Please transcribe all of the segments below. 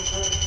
over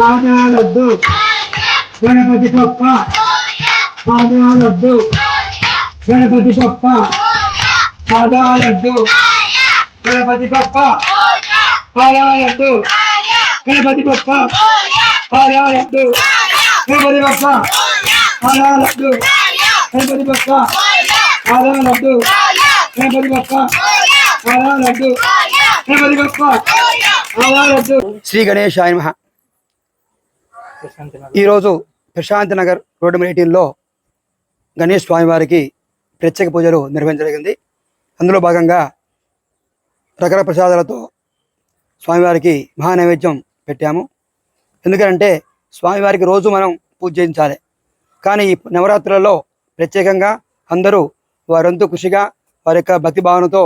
పానాలొద్దు గణపతి గొప్ప పానాలొద్దు గణపతి గొప్ప పాదాలొద్దు. గణపతి గొప్ప పాదాలొద్దు. గణపతి గొప్ప పాదాలొద్దు. గణపతి గొప్ప పాదాలొద్దు. గణపతి గొప్ప పాదాలొద్దు. గణపతి గొప్ప పాదాలొద్దు. గణపతి గొప్ప పాదాలొద్దు. శ్రీ గణేశాయ మహా ఈరోజు ప్రశాంత్ నగర్ రోడ్డు మీటింగ్లో గణేష్ స్వామివారికి ప్రత్యేక పూజలు నిర్వహించగలిగింది జరిగింది. అందులో భాగంగా రకర ప్రసాదాలతో స్వామివారికి మహా నైవేద్యం పెట్టాము. ఎందుకంటే స్వామివారికి రోజు మనం పూజ చేయించాలి. కానీ ఈ నవరాత్రులలో ప్రత్యేకంగా అందరూ వారంతు కృషిగా వారి యొక్క భక్తి భావనతో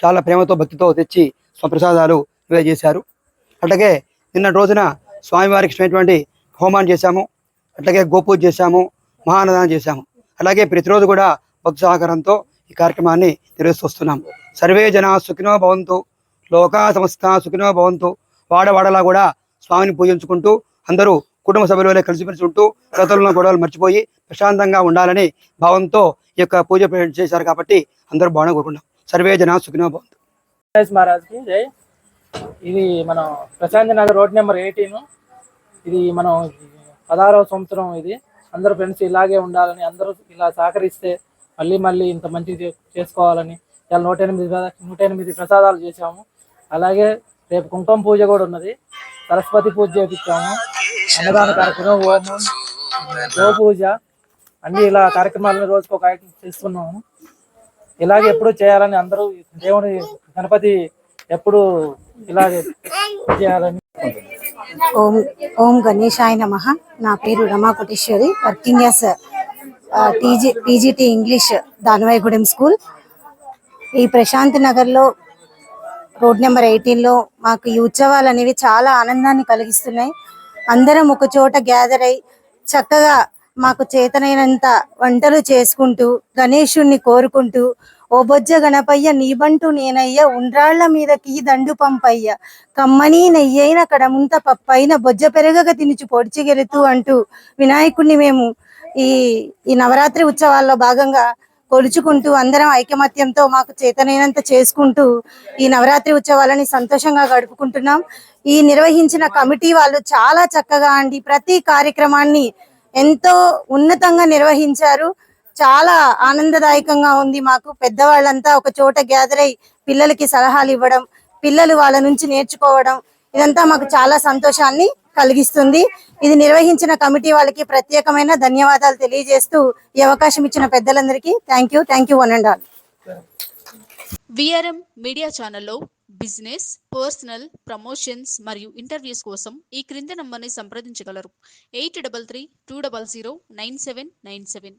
చాలా ప్రేమతో భక్తితో తెచ్చి స్వప్రసాదాలు నివేద చేశారు నిన్న రోజున స్వామివారికి ఇచ్చినటువంటి హోమాన్ని చేశాము అట్లాగే గోపూజ చేశాము మహానదానం చేశాము. అలాగే ప్రతిరోజు కూడా భక్తు సహకారంతో ఈ కార్యక్రమాన్ని నిర్వహిస్తున్నాం సర్వే జన సుఖినో భవంతు లోకా సంస్థ సుఖినో భవంతు వాడవాడలా కూడా స్వామిని పూజించుకుంటూ అందరూ కుటుంబ సభ్యుల కలిసిమెలిసి ఉంటూ గతంలో గొడవలు మర్చిపోయి ప్రశాంతంగా ఉండాలని భావంతో ఈ యొక్క పూజ చేశారు కాబట్టి అందరూ బాగా కోరుకున్నాం సర్వే జన సుఖినో భవంతు. మహారాజ్కి జై. ఇది మనం Prashant Nagar road number eighteen. ఇది మనం పదహారవ సంవత్సరం ఇది. అందరూ ఫ్రెండ్స్ ఇలాగే ఉండాలని అందరూ ఇలా సహకరిస్తే మళ్ళీ మళ్ళీ ఇంత మంచి చేసుకోవాలని ఇలా నూట ఎనిమిది నూట ఎనిమిది ప్రసాదాలు చేసాము అలాగే రేపు కుంకుమ పూజ కూడా ఉన్నది. సరస్వతి పూజ చేపించాము అన్నదాన కార్యక్రమం హోమం గో పూజ. అన్ని ఇలా కార్యక్రమాలను రోజుకు ఒక చేస్తున్నాము. ఇలాగే ఎప్పుడు చేయాలని అందరూ దేవుని గణపతి ఎప్పుడు ఇలాగే చేయాలని ఓం ఓం గణేశాయ నమ. నా పేరు Rama Koteswari. Working as TG PGT English Danavaigudem school. ఈ ప్రశాంత్ నగర్లో రోడ్ నెంబర్ ఎయిటీన్లో మాకు ఈ ఉత్సవాలు అనేవి చాలా ఆనందాన్ని కలిగిస్తున్నాయి. అందరం ఒక చోట గ్యాదర్ అయి చక్కగా మాకు చేతనైనంత వంటలు చేసుకుంటూ గణేశుణ్ణి కోరుకుంటూ ఓ బొజ్జ గణపయ్య నీబంటూ నేనయ్య ఉండ్రాళ్ళ మీదకి దండు పంపయ్య. కమ్మని నెయ్యైన కడముంత పప్పైన బొజ్జ పెరగక తినుచు పొడిచిగెలుతూ అంటూ వినాయకుడిని మేము ఈ ఈ నవరాత్రి ఉత్సవాల్లో భాగంగా కొలుచుకుంటూ అందరం ఐకమత్యంతో మాకు చేతనైనంత చేసుకుంటూ ఈ నవరాత్రి ఉత్సవాలని సంతోషంగా గడుపుకుంటున్నాం. ఈ నిర్వహించిన కమిటీ వాళ్ళు చాలా చక్కగా అండి. ప్రతి కార్యక్రమాన్ని ఎంతో ఉన్నతంగా నిర్వహించారు. చాలా ఆనందదాయకంగా ఉంది మాకు. పెద్దవాళ్ళంతా ఒక చోట గ్యాదర్ అయి పిల్లలకి సలహాలు ఇవ్వడం పిల్లలు వాళ్ళ నుంచి నేర్చుకోవడం ఇదంతా మాకు చాలా సంతోషాన్ని కలిగిస్తుంది. ఇది నిర్వహించిన కమిటీ వాళ్ళకి ప్రత్యేకమైన ధన్యవాదాలు తెలియజేస్తూ ఈ అవకాశం ఇచ్చిన పెద్దలందరికీ thank you thank you one and all VRM media ఛానల్లో బిజినెస్ పర్సనల్ ప్రమోషన్స్ మరియు ఇంటర్వ్యూస్ కోసం ఈ క్రింది నంబర్ని సంప్రదించగలరు. Eight double three two double zero nine seven nine seven